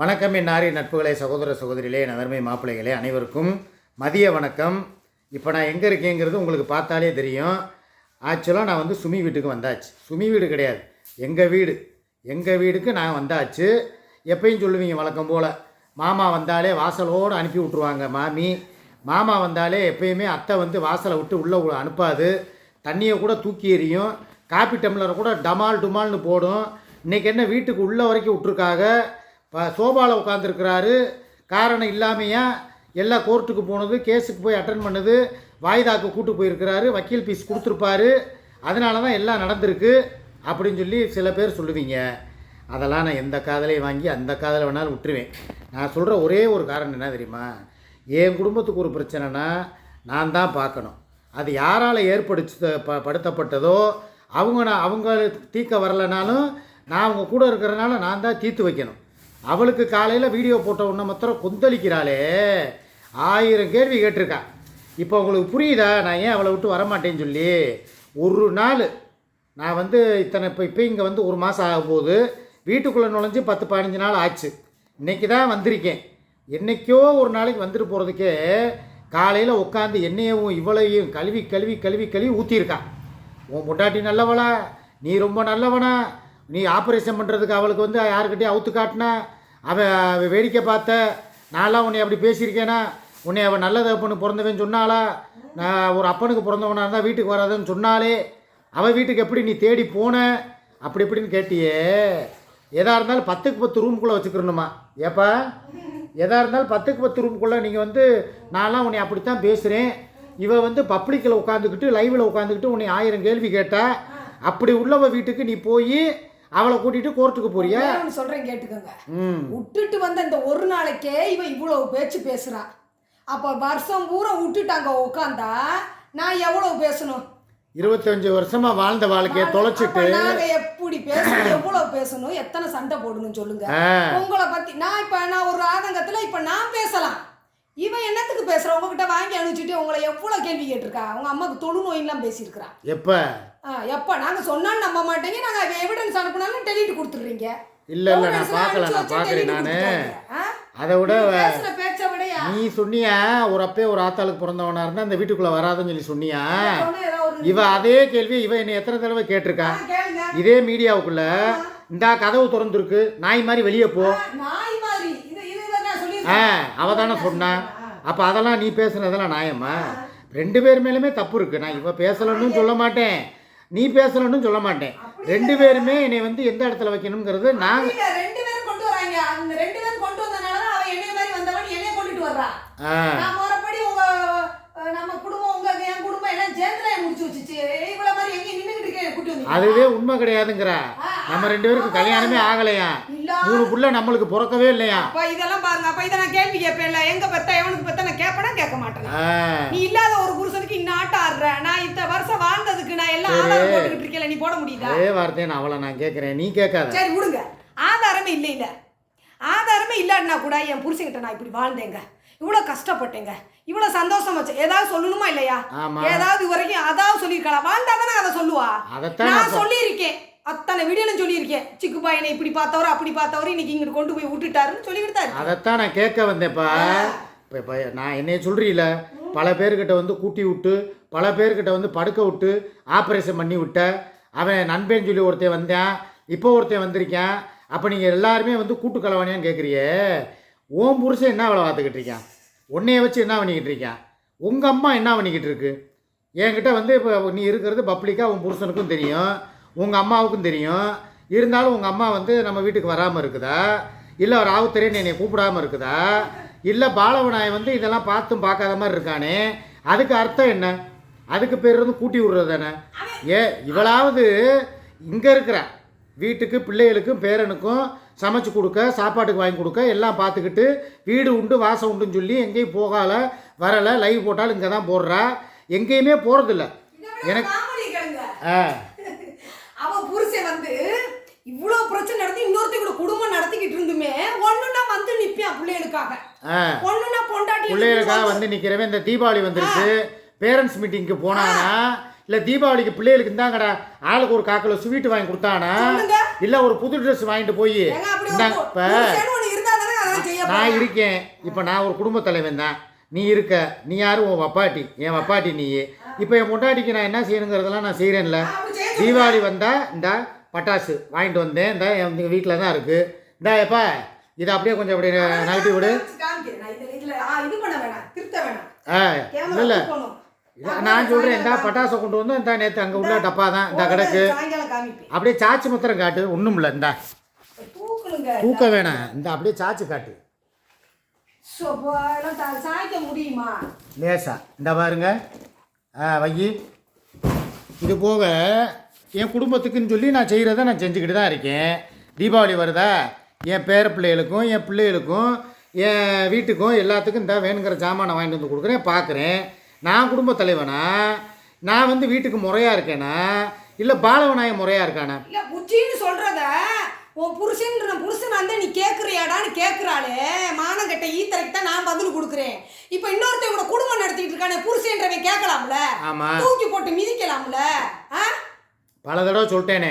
வணக்கம் என்னாரி நட்புகளே சகோதர சகோதரிகளே நதர்மை மாப்பிள்ளைகளே அனைவருக்கும் மதிய வணக்கம். இப்போ நான் எங்கே இருக்கேங்கிறது உங்களுக்கு பார்த்தாலே தெரியும். ஆக்சுவலாக நான் வந்து சுமி வீட்டுக்கு வந்தாச்சு. சுமி வீடு கிடையாது. எங்கள் வீடு. எங்கள் வீடுக்கு நான் வந்தாச்சு. எப்பயும் சொல்லுவீங்க வழக்கம் போல் மாமா வந்தாலே வாசலோடு அனுப்பி விட்ருவாங்க மாமி. மாமா வந்தாலே எப்பயுமே அத்தை வந்து வாசலை விட்டு உள்ளே அனுப்பாது. தண்ணியை கூட தூக்கி எறியும். காப்பி டம்ளரை கூட டமால் டுமால்னு போடும். இன்றைக்கி என்ன வீட்டுக்கு உள்ளே வரைக்கும் விட்ருக்காக இப்போ சோபாவில் உட்காந்துருக்கிறாரு காரணம் இல்லாமையா எல்லா கோர்ட்டுக்கு போனது கேஸுக்கு போய் அட்டன் பண்ணது வாய்தாக்கு கூட்டு போயிருக்கிறாரு வக்கீல் ஃபீஸ் கொடுத்துருப்பாரு. அதனால தான் எல்லாம் நடந்திருக்கு அப்படின்னு சொல்லி சில பேர் சொல்லுவீங்க. அதெல்லாம் நான் எந்த காதலையும் வாங்கி அந்த காதலை வேணாலும் விட்டுருவேன். நான் சொல்கிற ஒரே ஒரு காரணம் என்ன தெரியுமா? என் குடும்பத்துக்கு ஒரு பிரச்சனைனா நான் தான் பார்க்கணும். அது யாரால் ஏற்படுத்த ப படுத்தப்பட்டதோ அவங்க நான் அவங்க தீர்க்க வரலைனாலும் நான் அவங்க கூட இருக்கிறனால நான் தான் தீர்த்து வைக்கணும். அவளுக்கு காலையில் வீடியோ போட்ட உடனே மாத்திரம் கொந்தளிக்கிறாளே. ஆயிரம் கேள்வி கேட்டிருக்கா. இப்போ உங்களுக்கு புரியுதா? நான் ஏன் அவளை விட்டு வரமாட்டேன்னு சொல்லி? ஒரு நாள். நான் வந்து இத்தனை இப்போ இப்போ இங்கே வந்து ஒரு மாதம் ஆக போகுது வீட்டுக்குள்ளே நுழைஞ்சு பத்து பதினஞ்சு நாள் ஆச்சு. இன்றைக்கி தான் வந்திருக்கேன். என்னைக்கோ ஒரு நாளைக்கு வந்துட்டு போகிறதுக்கே காலையில் உட்காந்து என்னையவும் இவ்வளவையும் கழுவி கழுவி கழுவி கழுவி ஊற்றியிருக்கான் உன் முட்டாட்டி நல்லவளா? நீ ரொம்ப நல்லவனா? நீ ஆப்ரேஷன் பண்ணுறதுக்கு அவளுக்கு வந்து யாருக்கிட்டே அவுத்து காட்டினா அவள் வேடிக்கை பார்த்த நான்லாம் உன்னை அப்படி பேசியிருக்கேனா? உன்னை அவள் நல்ல பொண்ணு பிறந்தவன் சொன்னாளா? நான் ஒரு அப்பனுக்கு பிறந்தவனா இருந்தால் வீட்டுக்கு வராதுன்னு சொன்னாலே அவள் வீட்டுக்கு எப்படி நீ தேடி போன? அப்படி இப்படின்னு கேட்டியே. எதாக இருந்தாலும் பத்துக்கு பத்து ரூமுக்குள்ளே வச்சுக்கிறணுமா? ஏப்பா எதாக இருந்தாலும் பத்துக்கு பத்து ரூமுக்குள்ளே நீங்கள் வந்து நான்லாம் உன்னை அப்படித்தான் பேசுகிறேன் இவள் வந்து பப்ளிக்கில் உட்காந்துக்கிட்டு லைவில் உட்காந்துக்கிட்டு உன்னை ஆயிரம் கேள்வி கேட்டால் அப்படி உள்ளவ வீட்டுக்கு நீ போய் அவளை கூட்டிகிட்டு கோர்ட்டுக்கு போறியா? சொல்றேன் கேட்டுக்கோங்க. விட்டுட்டு வந்த இந்த ஒரு நாளைக்கே இவ இவ்வளவு பேச்சு பேசுறா. அப்ப வருஷம் பூரா விட்டுட்டு அங்க உட்காந்தா நான் எவ்வளவு பேசணும்? இருபத்தஞ்சு வருஷமா வாழ்ந்த வாழ்க்கையை தொலைச்சிட்டு நாங்க எப்படி பேசணும் எவ்வளவு பேசணும் எத்தனை சண்டை போடணும் சொல்லுங்க. உங்களை பத்தி நான் இப்ப நான் ஒரு ஆதங்கத்துல இப்ப நான் பேசலாம். இவன் என்னத்துக்கு பேசுற? உங்ககிட்ட வாங்கி அனுப்பிச்சுட்டு உங்களை எவ்வளவு கேள்வி கேட்டிருக்கா? உங்க அம்மாக்கு தொழுநோயெல்லாம் பேசியிருக்கிறா. எப்ப? ஆ, எப்ப நாங்க சொன்னாலும் நம்ப மாட்டீங்க. நாங்க எவிடன்ஸ் அனுப்புனாலும் டெலீட் கொடுத்துடுறீங்க. இல்ல இல்ல நான் பார்க்கல நான் பார்க்கறேன் நான். அதை விட நீ சொன்னியா? ஒரு அப்பே ஒரு ஆத்தாளுக்கு பிறந்தவனா இருந்தா அந்த வீட்டுக்குள்ள வராதுன்னு சொல்லி சொன்னியா? இவ அதே கேள்வி இவ என்னை எத்தனை தடவை கேட்டிருக்கா? இதே மீடியாவுக்குள்ள இந்தா கதவு திறந்துருக்கு நாய் மாதிரி வெளியே போ. ஆ அவ தானே சொன்னா. அப்போ அதெல்லாம் நீ பேசுனதெல்லாம் நியாயமா ரெண்டு பேர் மேலுமே தப்பு இருக்கு. நான் இவ பேசலன்னு சொல்ல மாட்டேன். நீ பேசலன்னு சொல்ல மாட்டேன். ரெண்டு பேருமே என்னை வந்து எந்த இடத்துல வைக்கணுங்கிறது நான் ரெண்டு பேரும் கொண்டு வராங்க. அந்த ரெண்டு பேரும் கொண்டு வந்தனால தான் அவ என்னைய மாதிரி வந்தவன் என்னைய கொண்டுட்டு வர்றா? நான் முறைப்படி உங்க நம்ம குடும்பம் உங்க என் குடும்பம் எல்லாம் சேர்ந்துல முடிச்சு வச்சுச்சு. இவ்வளவு மாதிரி எங்க நின்னுகிட்டு கூட்டி வந்து அதுவே உண்மை கிடையாதுங்கிற. நம்ம ரெண்டு பேருக்கு கல்யாணமே ஆகலையா? மூணு புள்ள நம்மளுக்கு பிறக்கவே இல்லையா? அப்ப இதெல்லாம் பாருங்க. அப்ப இதை நான் கேள்வி கேட்பேன்ல. எங்க பெத்த எவனுக்கு பெத்த நான் கேட்பேனா கேட்க மாட்டேன். நீ இல்லாத ஒரு புருஷனுக்கு இன்னும் ஆட்டம் ஆடுற. நான் நான் எல்லாம் ஆதாரம் போட்டுக்கிட்டு இருக்கேன் நீ போட முடியுதா? அதே வார்த்தையை நான் அவளை நான் கேட்குறேன். நீ கேட்காத. சரி விடுங்க. ஆதாரமே இல்லை இல்ல. ஆதாரமே இல்லாட்டினா கூட என் புருஷன்கிட்ட நான் இப்படி வாழ்ந்தேங்க. இவ்வளோ கஷ்டப்பட்டேங்க. இவ்வளோ சந்தோஷம் ஏதாவது சொல்லணுமா இல்லையா. ஏதாவது வரைக்கும் அதாவது சொல்லியிருக்கலாம் வாழ்ந்தா தானே அதை சொல்லுவா? நான் சொல்லியிருக்கேன். அத்தனை வீடியோலும் சொல்லியிருக்கேன். சிக்கு பையனை இப்படி பார்த்தவரு அப்படி பார்த்தவரு இன்னைக்கு இங்கிட்டு கொண்டு போய் விட்டுட்டாருன்னு தான் இருக்கேன். அதைத்தான் நான் கேட்க வந்தேன்ப்பா. இப்போ நான் என்னைய சொல்கிறீல பல பேர்கிட்ட வந்து கூட்டி விட்டு பல பேர்கிட்ட வந்து படுக்க விட்டு ஆப்ரேஷன் பண்ணி விட்ட. அவன் நண்பேன்னு சொல்லி ஒருத்தன் வந்தேன். இப்போ ஒருத்தன் வந்திருக்கேன். அப்போ நீங்கள் எல்லாருமே வந்து கூட்டு கலவானியான்னு கேட்குறியே ஓம் புருஷன் என்ன வேலை பார்த்துக்கிட்டு இருக்கான்? உன்னைய வச்சு என்ன பண்ணிக்கிட்டு இருக்கேன்? உங்கள் அம்மா என்ன பண்ணிக்கிட்டு இருக்கு? என்கிட்ட வந்து இப்போ நீ இருக்கிறது பப்ளிக்காக உன் புருஷனுக்கும் தெரியும். உங்கள் அம்மாவுக்கும் தெரியும். இருந்தாலும் உங்கள் அம்மா வந்து நம்ம வீட்டுக்கு வராமல் இருக்குதா? இல்லை ஒரு ஆவுத்தரேன்னு என்னை கூப்பிடாம இருக்குதா? இல்லை பாலவனாய் வந்து இதெல்லாம் பார்த்தும் பார்க்காத மாதிரி இருக்கானே. அதுக்கு அர்த்தம் என்ன? அதுக்கு பேர் வந்து கூட்டி விடுறது தானே? ஏ இவளாவது இங்கே இருக்கிற வீட்டுக்கு பிள்ளைகளுக்கும் பேரனுக்கும் சமைச்சு கொடுக்க சாப்பாட்டுக்கு வாங்கி கொடுக்க எல்லாம் பார்த்துக்கிட்டு வீடு உண்டு வாசம் உண்டுன்னு சொல்லி எங்கேயும் போகால வரலை லைவ் போட்டாலும் இங்கே தான் போடுறா. எங்கேயுமே போகிறதில்ல எனக்கு-. ஆ. இவ்வளவு பிரச்சனை நடத்தி இன்னொருத்தி கூட குடும்பம் நடத்திக்கிட்டு இருந்துமே ஒண்ணுன்னா வந்து நிப்பியான் பிள்ளைகளுக்காக? ஆ. ஒண்ணுன்னா பொண்டாட்டி பிள்ளைகளுக்காக வந்து நிற்கிறவன் இந்த தீபாவளி வந்துருச்சு. பேரண்ட்ஸ் மீட்டிங்க்கு போனானா? இல்லை தீபாவளிக்கு பிள்ளைகளுக்கு இந்தாங்கடா ஆளுக்கு ஒரு காக்கில் ஸ்வீட் வாங்கி கொடுத்தானா. இல்லை ஒரு புது ட்ரெஸ் வாங்கிட்டு போய் இந்தாங்க இப்போ நான். இருக்கேன். இப்போ நான் ஒரு குடும்ப தலைவன் தான். நீ இருக்க. நீ யாரும் உன் வப்பாட்டி. என் வப்பாட்டி நீ இப்போ என் பொண்டாட்டிக்கு நான் என்ன செய்யணுங்கிறதெல்லாம் நான் செய்கிறேன்ல தீபாவளி வந்தால் இந்த பட்டாசு வாங்கிட்டு வந்தேன். இந்த எங்கள் வீட்டில் தான் இருக்குது இந்தா எப்பா இதை அப்படியே கொஞ்சம் அப்படியே நகட்டி விடு. ஆ, இல்லை நான் சொல்கிறேன் இந்த பட்டாசை கொண்டு வந்து இந்த நேற்று அங்கே உள்ள டப்பா தான். இந்த கிடக்கு. அப்படியே சாச்சி முத்திரம் காட்டு. ஒன்றும் இல்லை இந்தா தூக்க வேணாம். இந்த அப்படியே சாச்சி காட்டு. முடியுமா? லேசா. இந்த பாருங்க. ஆ வையி. இது போக என் குடும்பத்துக்குன்னு சொல்லி நான் செய்கிறத நான் செஞ்சுக்கிட்டு தான் இருக்கேன். தீபாவளி வருதா? என் பேர பிள்ளைகளுக்கும் என் பிள்ளைகளுக்கும் என் வீட்டுக்கும் எல்லாத்துக்கும் இந்த வேணுங்கிற சாமானை வாங்கிட்டு வந்து கொடுக்குறேன் பார்க்குறேன். நான் குடும்ப தலைவனா? நான் வந்து வீட்டுக்கு முறையாக இருக்கேனா? இல்லை பாலவனாய முறையாக இருக்கானா? இல்ல புச்சின்னு சொல்றத உன் புருஷன் புருஷன் வந்து நீ கேக்குறியாடான்னு கேக்குறாளே. மானம் கெட்ட ஈத்தரைக்கு தான் நான் பதில் கொடுக்குறேன். இப்ப இன்னொருத்தன் கூட குடும்பம் நடத்திட்டு இருக்கானே புருஷன்றவன் கேட்கலாம்ல? ஆமாம் தூக்கி போட்டு மிதிக்கலாம்ல? ஆ? பல தடவை சொல்லிட்டேனே.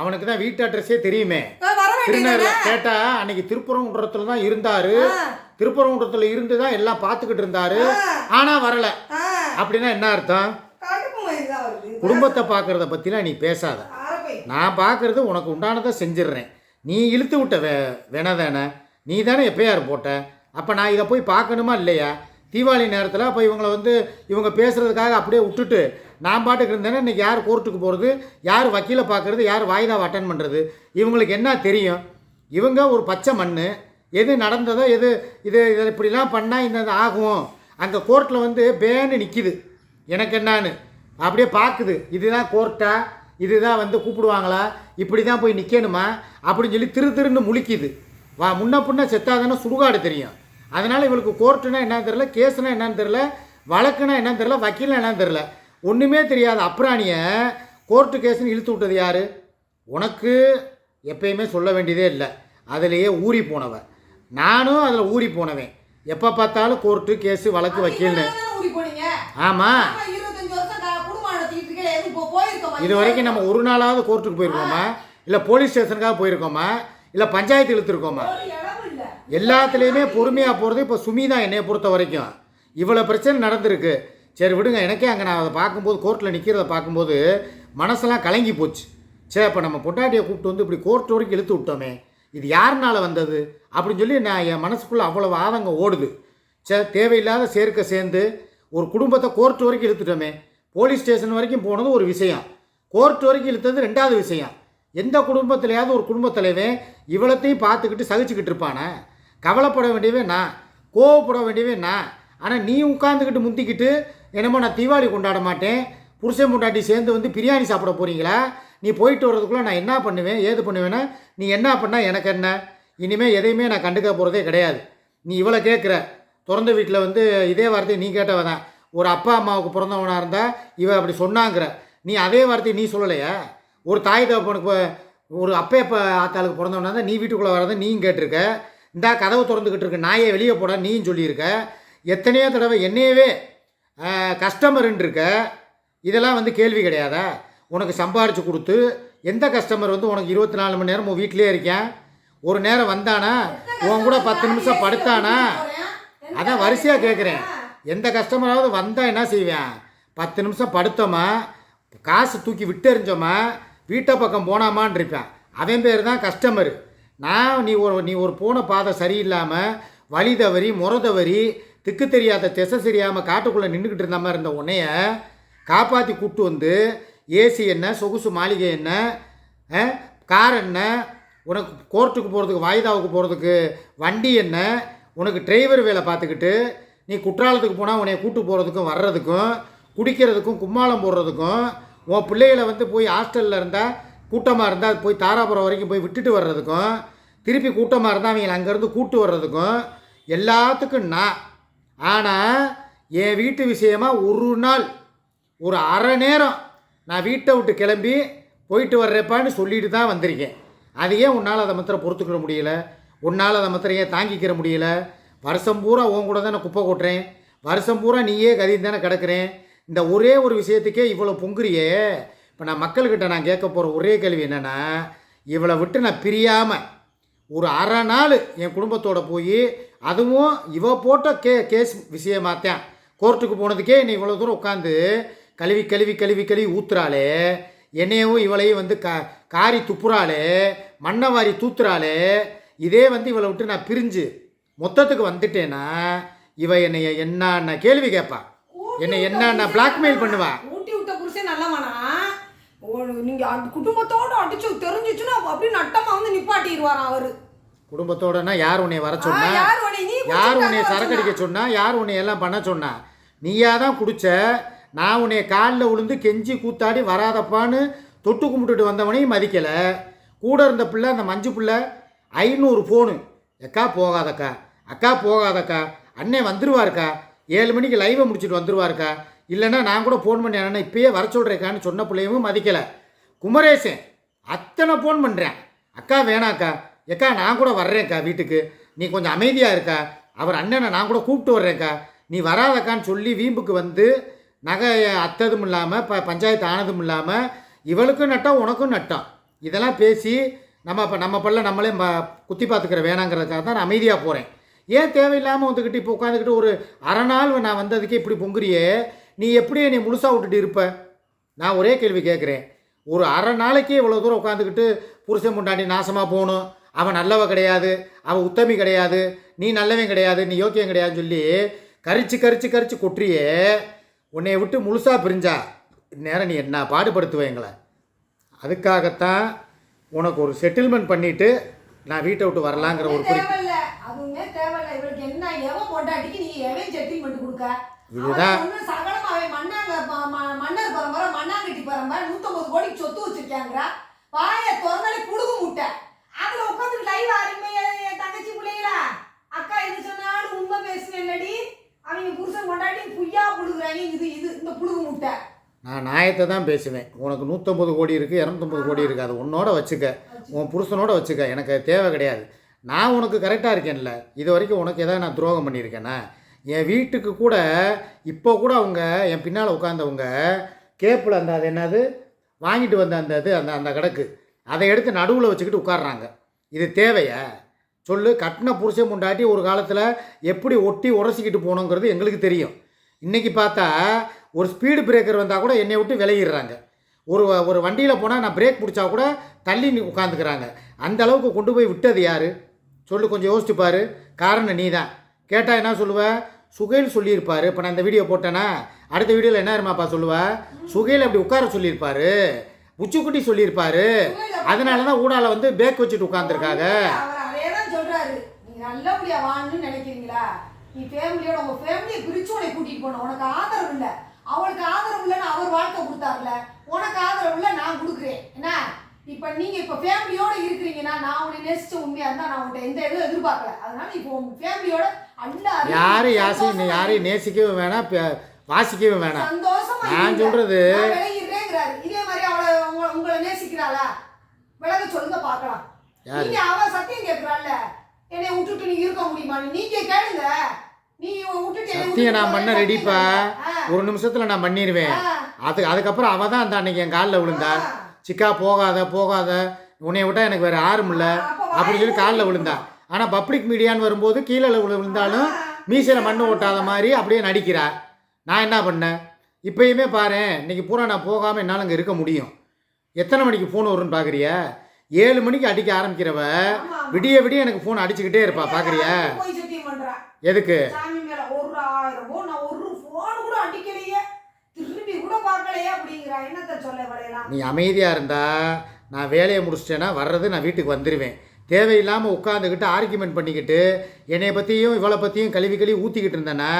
அவனுக்கு தான் வீட்டு அட்ரஸே தெரியுமே. திருநெல்வேலி கேட்டா அன்னைக்கு திருப்பரங்குன்றத்துல தான் இருந்தாரு. திருப்பரங்குன்றத்துல இருந்து தான் எல்லாம் பார்த்துக்கிட்டு இருந்தாரு. ஆனா வரல. அப்படின்னா என்ன அர்த்தம்? குடும்பத்தை பார்க்கறத பத்திலாம் நீ பேசாத. நான் பார்க்கறது உனக்கு உண்டானதை செஞ்சிடுறேன். நீ இழுத்து விட்ட வே வேணதானே நீ தானே எப்பயார் போட்ட? அப்போ நான் இதை போய் பார்க்கணுமா இல்லையா? தீபாவளி நேரத்தில் அப்போ இவங்களை வந்து இவங்க பேசுகிறதுக்காக அப்படியே விட்டுட்டு நான் பாட்டுக்கு இருந்தேன்னா இன்றைக்கி யார் கோர்ட்டுக்கு போகிறது யார் வக்கீலை பார்க்குறது? யார் வாய்தாவை அட்டன் பண்ணுறது இவங்களுக்கு என்ன தெரியும்? இவங்க ஒரு பச்சை மண் எது நடந்ததோ எது இது இதை இப்படிலாம் பண்ணால் இந்த ஆகும். அங்கே கோர்ட்டில் வந்து பேன்னு நிற்கிது எனக்கு என்னான்னு? அப்படியே பார்க்குது. இதுதான் கோர்ட்டா இதுதான் வந்து கூப்பிடுவாங்களா? இப்படி தான் போய் நிற்கணுமா அப்படின்னு சொல்லி திரு திருன்னு முழிக்குது. வா முன்ன பின்ன செத்தாதானே சுடுகாடு தெரியும். அதனால் இவளுக்கு கோர்ட்டுனா என்னன்னு தெரில கேஸுனா என்னன்னு தெரில வழக்குனா என்னன்னு தெரில வக்கீல்னா என்னன்னு தெரில ஒன்றுமே தெரியாத அப்ராணியை கோர்ட்டு கேஸ்னு இழுத்து விட்டது யார்? உனக்கு எப்பயுமே சொல்ல வேண்டியதே இல்லை. அதிலேயே ஊறி போனவன். நானும் அதில் ஊறி போனவன். எப்போ பார்த்தாலும் கோர்ட்டு கேஸு வழக்கு வக்கீல்னு. ஆமாம் இது வரைக்கும் நம்ம ஒரு நாளாவது கோர்ட்டுக்கு போயிருக்கோமா? இல்லை போலீஸ் ஸ்டேஷனுக்காக போயிருக்கோமா? இல்லை பஞ்சாயத்து இழுத்துருக்கோமா? எல்லாத்துலேயுமே பொறுமையாக போகிறது இப்போ சுமி தான் என்னைய பொறுத்த வரைக்கும். இவ்வளோ பிரச்சனை நடந்திருக்கு. சரி விடுங்க. எனக்கே அங்கே நான் அதை பார்க்கும்போது கோர்ட்டில் நிற்கிறத பார்க்கும்போது மனசெல்லாம் கலங்கி போச்சு. சே இப்போ நம்ம பொட்டாட்டியை கூப்பிட்டு வந்து இப்படி கோர்ட் வரைக்கும் இழுத்து விட்டோமே. இது யாருனால வந்தது? அப்படின்னு சொல்லி நான் என் மனசுக்குள்ளே அவ்வளோ ஆதங்கம் ஓடுது. சே தேவையில்லாத சேர்க்க சேர்ந்து ஒரு குடும்பத்தை கோர்ட் வரைக்கும் இழுத்துட்டோமே. போலீஸ் ஸ்டேஷன் வரைக்கும் போனது ஒரு விஷயம். கோர்ட் வரைக்கும் இழுத்தது ரெண்டாவது விஷயம். எந்த குடும்பத்திலையாவது ஒரு குடும்பத்தலைவன் இவ்வளோத்தையும் இவ்வளத்தையும் பார்த்துக்கிட்டு சகிச்சுக்கிட்டு இருப்பானே? கவலைப்பட வேண்டியவே நான். கோவப்பட வேண்டியவே நான். ஆனால் நீ உட்காந்துக்கிட்டு முந்திக்கிட்டு என்னமோ நான் தீபாவளி கொண்டாட மாட்டேன். புருஷன் முண்டாட்டி சேர்ந்து வந்து பிரியாணி சாப்பிட போகிறீங்களா நீ போயிட்டு வர்றதுக்குள்ளே நான் என்ன பண்ணுவேன்? ஏது பண்ணுவேன்னா நீ என்ன பண்ணால் எனக்கு என்ன? இனிமேல் எதையுமே நான் கண்டுக்க போகிறதே கிடையாது. நீ இவ்வளோ கேட்குற திறந்த வீட்டில் வந்து இதே வார்த்தையை நீ கேட்டவ தான். ஒரு அப்பா அம்மாவுக்கு பிறந்தவனாக இருந்தால் இவ அப்படி சொன்னாங்கிற. நீ அதே வார்த்தையை நீ சொல்லலையா? ஒரு தாய் தகப்பனுக்கு ஒரு அப்பா ஆத்தாளுக்கு பிறந்தவனா இருந்தால் நீ வீட்டுக்குள்ளே வரதை நீயும் கேட்டிருக்க. இந்தா கதவு திறந்துக்கிட்டு இருக்கு. நாயை வெளியே போட நீயும் சொல்லியிருக்க. எத்தனையோ தடவை என்னையவே கஸ்டமருன்னு இருக்க இதெல்லாம் வந்து கேள்வி கிடையாதா? உனக்கு சம்பாரித்து கொடுத்து எந்த கஸ்டமர் வந்து உனக்கு இருபத்தி நாலு மணி நேரம் உன் வீட்டிலே இருக்கேன்? ஒரு நேரம் வந்தானா? உன் கூட பத்து நிமிஷம் படுத்தானா? அதான் வரிசையாக கேட்குறேன் எந்த கஸ்டமராவது வந்தால் என்ன செய்வேன்? பத்து நிமிஷம் படுத்தோமா? காசு தூக்கி விட்டெறிஞ்சோமா வீட்டை பக்கம் போனாமான்னு இருப்பேன். அவன் பேர் தான் கஸ்டமரு நான் நீ ஒரு நீ ஒரு போன பாதை சரியில்லாமல் வழி தவறி முறை தவறி திக்கு தெரியாத திசை தெரியாமல் காட்டுக்குள்ளே நின்றுக்கிட்டு இருந்த மாதிரி இருந்த உன்னைய காப்பாற்றி கூட்டு வந்து ஏசி என்ன சொகுசு மாளிகை என்ன கார் என்ன உனக்கு கோர்ட்டுக்கு போகிறதுக்கு வாய்தாவுக்கு போகிறதுக்கு வண்டி என்ன உனக்கு டிரைவர் வேலை பார்த்துக்கிட்டு நீ குற்றாலத்துக்கு போனால் உன்னைய கூட்டு போகிறதுக்கும் வர்றதுக்கும் குடிக்கிறதுக்கும் கும்மாளம் போடுறதுக்கும் உன் பிள்ளைகளை வந்து போய் ஹாஸ்டலில் இருந்தால் கூட்டமாக இருந்தால் போய் தாராபுரம் வரைக்கும் போய் விட்டுட்டு வர்றதுக்கும் திருப்பி கூட்டமாக இருந்தால் அவங்களை அங்கேருந்து கூட்டு வர்றதுக்கும் எல்லாத்துக்கும் நான் ஆனால் என் வீட்டு விஷயமா ஒரு நாள் ஒரு அரை நேரம் நான் வீட்டை விட்டு கிளம்பி போயிட்டு வர்றப்பான்னு சொல்லிட்டு தான் வந்திருக்கேன். அது ஏன் உன்னால் அதை மாத்திரம் பொறுத்துக்கிற முடியல? உன்னால் அதை மாத்திரம் ஏன் தாங்கிக்கிற முடியல? வருஷம் பூரா உன் கூட தானே குப்பை கொட்டுறேன். வருஷம் பூரா நீயே கதின்னு தானே கிடக்கிறேன். இந்த ஒரே ஒரு விஷயத்துக்கே இவ்வளோ பொங்குறியே. இப்போ நான் மக்கள்கிட்ட நான் கேட்க போகிற ஒரே கேள்வி என்னென்னா இவளை விட்டு நான் பிரியாமல் ஒரு அரை நாள் என் குடும்பத்தோடு போய் அதுவும் இவ போட்ட கே கேஸ் விஷயமாத்தான். கோர்ட்டுக்கு போனதுக்கே என்னை இவ்வளோ தூரம் உட்காந்து கழுவி கழுவி கழுவி கழுவி ஊத்துறாளே. என்னையவும் இவளையும் வந்து கா காரி துப்புறாளே. மண்ணை வாரி தூத்துறாளே. இதே வந்து இவளை விட்டு நான் பிரிஞ்சு மொத்தத்துக்கு வந்துட்டேன்னா இவ என்னைய என்னென்ன கேள்வி கேட்பா என்னை என்னென்ன பிளாக்மெயில் பண்ணுவா. ஊட்டி விட்ட புருஷன் நல்லவனா? ஒரு- நீங்க அந்த குடும்பத்தோட அடிச்சு தெரிஞ்சிச்சுன்னா அப்படியே நட்டமா வந்து நிப்பாட்டிடுவாராம் அவரு? குடும்பத்தோடனா யார் உன்னை வர சொன்னா? யார் உன்னை நீ யார் குடிச்சிட்டு உன்னை வர சரக்கு சொன்னா? அடிக்க சொன்னா யார் உன்னை எல்லாம் பண்ண சொன்னா? நீயா தான் குடிச்ச. நான் உன்னை காலில் விழுந்து கெஞ்சி கூத்தாடி வராதப்பான்னு தொட்டு கும்பிட்டுட்டு வந்தவனையும் மதிக்கலை. கூட இருந்த பிள்ளை அந்த மஞ்சு பிள்ளை ஐநூறு ஃபோனு அக்கா போகாதக்கா. அக்கா போகாதக்கா. அண்ணன் வந்துருவாருக்கா. ஏழு மணிக்கு லைவை முடிச்சுட்டு வந்துருவாருக்கா. இல்லைன்னா நான் கூட ஃபோன் பண்ணி அண்ணா. இப்பயே வர சொல்கிறேக்கான்னு சொன்ன பிள்ளையும் மதிக்கலை. குமரேசன் அத்தனை ஃபோன் பண்ணுறேன் அக்கா வேணாக்கா. எக்கா நான் கூட வர்றேன்க்கா வீட்டுக்கு. நீ கொஞ்சம் அமைதியாக இருக்கா? அவர் அண்ணனை நான் கூட கூப்பிட்டு வர்றேன்க்கா. நீ வராதக்கான்னு சொல்லி வீம்புக்கு வந்து நகை அத்ததும் இல்லாமல் ப பஞ்சாயத்து ஆனதும் இல்லாமல் இவளுக்கும் நட்டம் உனக்கும் நட்டம். இதெல்லாம் பேசி நம்ம இப்போ நம்ம பல்ல நம்மளே ம குத்தி பார்த்துக்கிற வேணாங்கிறதுக்காக தான் நான் அமைதியாக போகிறேன் ஏன் தேவையில்லாமல் வந்துக்கிட்டு இப்போ உட்காந்துக்கிட்டு ஒரு அரை நாள் நான் வந்ததுக்கே இப்படி பொங்குறியே? நீ எப்படி என்னை முழுசாக விட்டுட்டு இருப்ப? நான் ஒரே கேள்வி கேட்குறேன் ஒரு அரை நாளைக்கே இவ்வளோ தூரம் உட்காந்துக்கிட்டு புருஷன் முண்டாண்டி நாசமாக போகணும். அவன் நல்லவ கிடையாது அவன் உத்தமி கிடையாது நீ நல்லவன் கிடையாது நீ யோக்கியம் கிடையாதுன்னு சொல்லி கரிச்சு கரிச்சு கரிச்சு கொட்டுறியே உன்னைய விட்டு முழுசாக பிரிஞ்சா. நேரம் நீ என்ன பாடுபடுத்துவ எங்களை? அதுக்காகத்தான் உனக்கு ஒரு செட்டில்மெண்ட் பண்ணிவிட்டு நான் வீட்டை விட்டு வரலாங்கிற ஒரு குறி தேவையில்ல. அதுவுமே தேவையில்ல. இவளுக்கு என்ன எவன் பொண்டாட்டிக்கு நீ எவன் செட்டில்மெண்ட் கொடுக்க? இதுதான். அவன் ஒண்ணும் சகலமா அவன் மண்ணாங்க ம- ம- மன்னர் பரம்பரை மண்ணாங்கட்டி பரம்பரை நூத்தம்பது கோடிக்கு சொத்து வச்சிருக்காங்க வாய திறந்தாலே புழுகு முட்டை. அதுல ஆரம்பி என் தங்கச்சி பிள்ளைங்களா அக்கா இது சொன்னாலும் உண்மை பேசுவேன்லடி அவங்க புருஷன் கொண்டாட்டி புய்யா புழுகுறாங்க. இது இது இந்த புழுகு முட்டை. நான் நியாயத்தை தான் பேசுவேன். உனக்கு நூற்றம்பது கோடி இருக்குது இரநூத்தம்பது கோடி இருக்குது அதை உன்னோட வச்சுக்க. உன் புருஷனோட வச்சுக்க. எனக்கு தேவை கிடையாது. நான் உனக்கு கரெக்டாக இருக்கேன்ல. இது வரைக்கும் உனக்கு எதாவது நான் துரோகம் பண்ணியிருக்கேனா? என் வீட்டுக்கு கூட இப்போ கூட அவங்க என் பின்னால் உட்காந்தவங்க கேப்பில் அந்த அது என்னது? வாங்கிட்டு வந்த அந்த இது அந்த அந்த கிடக்கு அதை எடுத்து நடுவில் வச்சுக்கிட்டு உட்கார்றாங்க. இது தேவையா? சொல்லு கட்டின புருஷன் முண்டாட்டி ஒரு காலத்தில் எப்படி ஒட்டி உரசிக்கிட்டு போகணுங்கிறது எங்களுக்கு தெரியும். இன்றைக்கி பார்த்தா ஒரு ஸ்பீடு பிரேக்கர் வந்தால் கூட என்னை விட்டு விலகிடுறாங்க. ஒரு ஒரு வண்டியில் போனால் நான் பிரேக் பிடிச்சா கூட தள்ளி நீ உட்காந்துக்கிறாங்க அந்த அளவுக்கு கொண்டு போய் விட்டது யார்? சொல்லு கொஞ்சம் யோசிச்சு பாரு. காரணம் நீ தான் கேட்டால் என்ன சொல்லுவேன் சுகைல் சொல்லியிருப்பார். இப்போ நான் இந்த வீடியோ போட்டேன்னா அடுத்த வீடியோவில் என்ன இருமாப்பா சொல்லுவேன் சுகையில் அப்படி உட்கார சொல்லியிருப்பார். உச்சிக்குட்டி சொல்லியிருப்பாரு. அதனால தான் ஊடால வந்து பேக் வச்சுட்டு உட்காந்துருக்காங்க அவர் அதேதான் சொல்றாரு. நீங்க நல்லபடியா வாழணும்னு நினைக்கிறீங்களா? நீ ஃபேமிலியோட உங்க ஃபேமிலியை பிரிச்சு உன்னை கூட்டிட்டு போன உனக்கு ஆதரவு இல்ல. அவளுக்கு ஆதரவு இல்லைன்னு அவர் வாழ்க்கை கொடுத்தாருல. உனக்கு ஆதரவு இல்ல நான் கொடுக்குறேன். என்ன? இப்ப நீங்க இப்ப ஃபேமிலியோட இருக்கிறீங்கன்னா நான் உன்னை நேசிச்ச உண்மையா இருந்தா நான் உன்கிட்ட எந்த இதுவும் எதிர்பார்க்கல. அதனால இப்போ உங்க ஃபேமிலியோட அல்ல யாரும் யாசி யாரையும் நேசிக்கவும் வேணாம். வாசிக்கவும் வேணாம். சந்தோஷமா நான். சொல்றது நான் விலகிடுறேங்கிறாரு. இதே உங்களை நேசிக்கிறாளா? விலக சொல்லுங்க பார்க்கலாம்? நீங்க அவ சத்தியம் கேட்கிறாள்ல? என்னை விட்டுட்டு நீங்க இருக்க முடியுமா? நீங்க கேளுங்க. நீ விட்டுட்டு சத்தியம் நான் பண்ண ரெடிப்பா ஒரு நிமிஷத்தில் நான் பண்ணிடுவேன் அது அதுக்கப்புறம் அவள் தான் அந்த அன்னைக்கு என் காலில் விழுந்தா. சிக்கா போகாத போகாத. உன்னை விட்டா எனக்கு வேறு யாரும் இல்லை. அப்ப அப்படின்னு சொல்லி காலில் விழுந்தா. ஆனால் பப்ளிக் மீடியான்னு வரும்போது கீழே விழு- விழுந்தாலும் மீசையில் மண்ணு ஓட்டாத மாதிரி அப்படியே நடிக்கிறா. நான் என்ன பண்ணேன்? இப்பயுமே பாரு இன்னைக்கு பூரா நான் போகாமல் என்னால் அங்கே இருக்க முடியும். எத்தனை மணிக்கு ஃபோன் வரும்னு பார்க்குறியா ஏழு மணிக்கு அடிக்க ஆரம்பிக்கிறவ. விடிய விடிய எனக்கு ஃபோன் அடிச்சுக்கிட்டே இருப்பா பார்க்குறியா எதுக்கு? நீ அமைதியாக இருந்தா நான் வேலையை முடிச்சிட்டேன்னா வர்றது நான் வீட்டுக்கு வந்துடுவேன் தேவையில்லாமல் உட்காந்துக்கிட்டு ஆர்கியூமெண்ட் பண்ணிக்கிட்டு என்னை பற்றியும் இவளை பற்றியும் கழுவி கழுவி ஊற்றிக்கிட்டு இருந்தேன்னா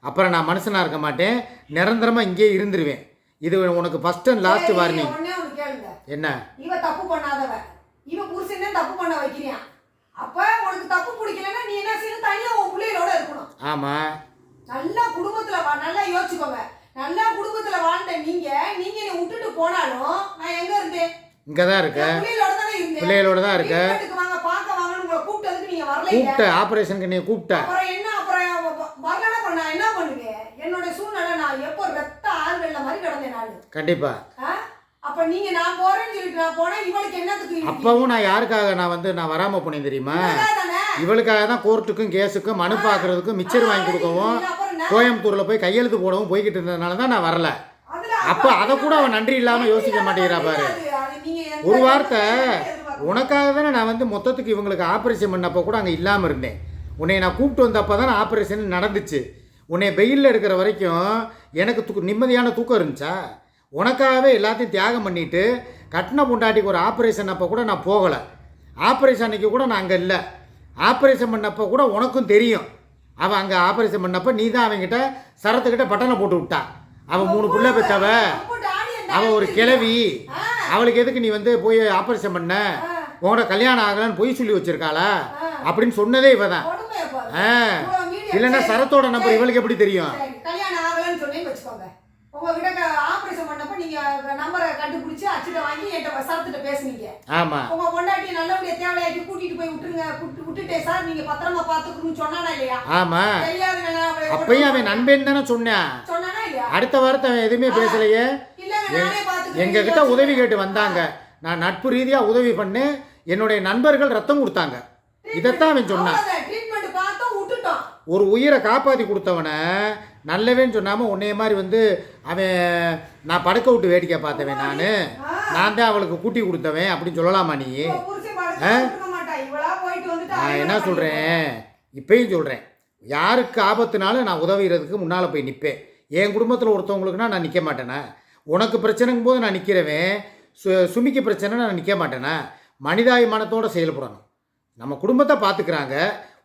அப்புறம் நான் மனுஷனாக இருக்க மாட்டேன். நிரந்தரமாக இங்கேயே இருந்துருவேன். இது உனக்கு ஃபஸ்ட் அண்ட் லாஸ்ட் வார்னிங் என்ன? இவ தப்பு பண்ணாதவ இவ புருஷன் தான் தப்பு பண்ண வைக்கிறியான் அப்ப உனக்கு தப்பு பிடிக்கலன்னா நீ என்ன செய்யணும்? தனியா உன் பிள்ளைகளோட இருக்கணும். ஆமாம் நல்லா குடும்பத்துல வா நல்லா யோசிச்சுக்கோங்க. நல்லா குடும்பத்துல வாழ்ந்த நீங்க நீங்க என்னை விட்டுட்டு போனாலும் நான் எங்க இருந்தேன்? இங்கே தான் இருக்க பிள்ளைகளோட தானே இருந்தேன். பிள்ளைகளோட தான் இருக்க. வாங்க பார்க்க வாங்கன்னு உங்களை கூப்பிட்டதுக்கு நீங்க வரல கூப்பிட்ட ஆப்ரேஷனுக்கு நீ கூப்பிட்ட அப்புறம் என்ன அப்புறம் வரலன்னா பண்ண என்ன பண்ணுவேன் என்னோட சூழ்நிலை நான் எப்போ ரத்த ஆள்வெள்ள மாதிரி கிடந்தேன் நான் கண்டிப்பாக ஆ? அப்ப நீங்க நான் போறேன்னு சொல்லிட்டு நான் போனேன் இவளுக்கு என்னத்துக்கு? அப்பவும் நான் யாருக்காக நான் வந்து நான் வராமல் போனேன் தெரியுமா இவளுக்காக தானே? கோர்ட்டுக்கும் கேஸுக்கும் மனு பார்க்கறதுக்கும் மிச்சர் வாங்கி கொடுக்கவும்? கோயம்புத்தூரில் போய் கையெழுத்து போடவும் போய்கிட்டு இருந்ததுனால தான் நான் வரல அப்போ அதை கூட அவன் நன்றி இல்லாமல் யோசிக்க மாட்டேங்கிறா பாரு ஒரு வார்த்தை உனக்காக தானே நான் வந்து மொத்தத்துக்கு இவங்களுக்கு ஆப்ரேஷன் பண்ணப்போ கூட அங்கே இல்லாமல் இருந்தேன் உன்னை நான் கூப்பிட்டு வந்தப்போ தான் ஆப்ரேஷன் நடந்துச்சு உன்னை வெயிலில் இருக்கிற வரைக்கும் எனக்கு தூக்கு நிம்மதியான தூக்கம் இருந்துச்சா உனக்காகவே எல்லாத்தையும் தியாகம் பண்ணிட்டு கட்டின பொண்டாட்டிக்கு ஒரு ஆப்ரேஷன் அப்போ கூட நான் போகலை. ஆப்ரேஷன் அன்னைக்கு கூட நான் அங்கே இல்லை. ஆப்ரேஷன் பண்ணப்போ கூட உனக்கும் தெரியும். அவள் அங்கே ஆப்ரேஷன் பண்ணப்போ நீ தான் அவன்கிட்ட சரத்துக்கிட்ட பட்டனை போட்டு விட்டா. அவள் மூணு புள்ள பெற்றவ அப்போ டாடி அந்த அவ ஒரு கிழவி. அவளுக்கு எதுக்கு நீ வந்து போய் ஆபரேஷன் பண்ண? உங்களோட கல்யாணம் ஆகலன்னு பொய் சொல்லி வச்சிருக்காளா? அப்படின்னு சொன்னதே இவ தான். ஆ. இல்லைன்னா சரி, சரத்தோட நம்பர் இவளுக்கு எப்படி தெரியும் சரி, கல்யாணம் ஆகலைன்னு சொன்னேன்னு வச்சுக்கோங்க உங்ககிட்ட ஆபரேஷன் பண்ணப்ப நீங்க நம்பரை கண்டுபிடிச்சு அச்சிட்ட வாங்கி என்கிட்ட சரத்துட்ட பேசுனீங்க. ஆமாம் உங்க பொண்டாட்டி நல்லபடியா தேவையாக்கி கூட்டிட்டு போய் விட்டுருங்க விட்டுட்டேன் சார் நீங்க பத்திரமா பாத்துக்கணும்னு சொன்னானா இல்லையா? ஆமாம் தெரியாது அப்பயும் அவன் நண்பன் தானே சொன்னான் சொன்னானா இல்லையா? அடுத்த வாரத்தை அவன் எதுவுமே பேசலையே. எங்க கிட்ட உதவி கேட்டு வந்தாங்க. நான் நட்பு ரீதியாக உதவி பண்ணு. என்னுடைய நண்பர்கள் ரத்தம் கொடுத்தாங்க. இதைத்தான் அவன் சொன்னான். ஒரு உயிரை காப்பாற்றி கொடுத்தவனை நல்லவேன்னு சொன்னாமல் உன்னைய மாதிரி வந்து அவன் நான் படுக்க விட்டு வேடிக்கை பார்த்தவன் நான். நான் தான் அவளுக்கு கூட்டி கொடுத்தவன் அப்படின்னு சொல்லலாமா நீ? நான் என்ன சொல்கிறேன் இப்பயும் சொல்கிறேன் யாருக்கு ஆபத்துனாலும் நான் உதவுறதுக்கு முன்னால் போய் நிற்பேன் என் குடும்பத்தில் ஒருத்தவங்களுக்குனா நான் நிற்க மாட்டேனா? உனக்கு பிரச்சனைங்கும் போது நான் நிற்கிறவன் சு சுமிக்கு பிரச்சனை நான் நிற்க மாட்டேனா? மனிதாபிமானத்தோடு செயல்படணும். நம்ம குடும்பத்தை பார்த்துக்கிறாங்க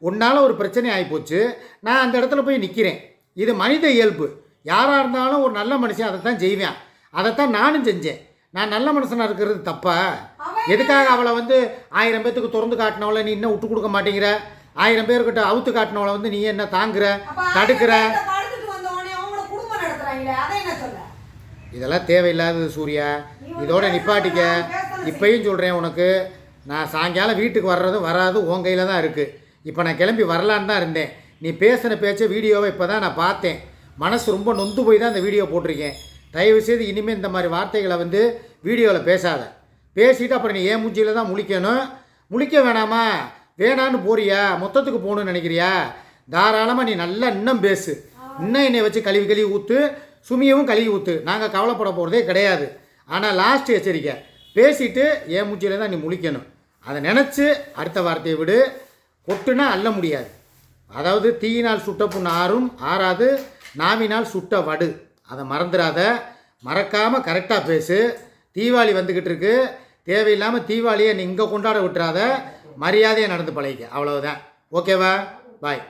உன்னால் ஒரு பிரச்சனை ஆகிப்போச்சு நான் அந்த இடத்துல போய் நிற்கிறேன் இது மனித இயல்பு. யாராக இருந்தாலும் ஒரு நல்ல மனுஷன் அதை தான் செய்வேன். அதைத்தான் நானும் செஞ்சேன். நான் நல்ல மனுஷனாக இருக்கிறது தப்பா. எதுக்காக அவளை வந்து ஆயிரம் பேத்துக்கு திறந்து காட்டினவளை நீ இன்னும் விட்டு கொடுக்க மாட்டேங்கிற? ஆயிரம் பேர்கிட்ட அவுத்து காட்டினவளை வந்து நீ என்ன தாங்குற? தடுக்கிற? இதெல்லாம் தேவையில்லாதது சூர்யா. இதோட நிப்பாட்டிக்க. இப்பயும் சொல்கிறேன் உனக்கு. நான் சாயங்காலம் வீட்டுக்கு வர்றதும் வராது உன் கையில் தான் இருக்குது இப்போ நான் கிளம்பி வரலான்னு தான் இருந்தேன். நீ பேசின பேச்ச வீடியோவை இப்போ தான் நான் பார்த்தேன். மனசு ரொம்ப நொந்து போய் தான் இந்த வீடியோ போட்டிருக்கேன். தயவு செய்து இனிமேல் இந்த மாதிரி வார்த்தைகளை வந்து வீடியோவில் பேசாத. பேசிட்டு அப்புறம் நீ ஏன் மூஞ்சியில் தான் முழிக்கணும்? முழிக்க வேணாமா? வேணான்னு போறியா? மொத்தத்துக்கு போகணும்னு நினைக்கிறியா? தாராளமாக நீ நல்லா இன்னும் பேசு. இன்னும் என்னை வச்சு கழுவி கழுவி ஊற்று சுமியவும் கழுவி ஊற்று நாங்கள் கவலைப்பட போகிறதே கிடையாது. ஆனால் லாஸ்ட் எச்சரிக்கை. பேசிட்டு ஏன் மூச்சியில் தான் நீ முழிக்கணும்? அதை நினச்சி அடுத்த வார்த்தையை விடு. கொட்டுனா அள்ள முடியாது. அதாவது தீயினால் சுட்ட புண் ஆறும் ஆறாது நாவினால் சுட்ட வடு. அதை மறந்துடாத மறக்காமல் கரெக்டாக பேசு. தீபாவளி வந்துக்கிட்டு இருக்கு. தேவையில்லாமல் தீபாவளியை நீ இங்கே கொண்டாட விட்டுறாத. மரியாதையாக நடந்து பழகிக்க. அவ்வளவுதான். ஓகேவா பாய்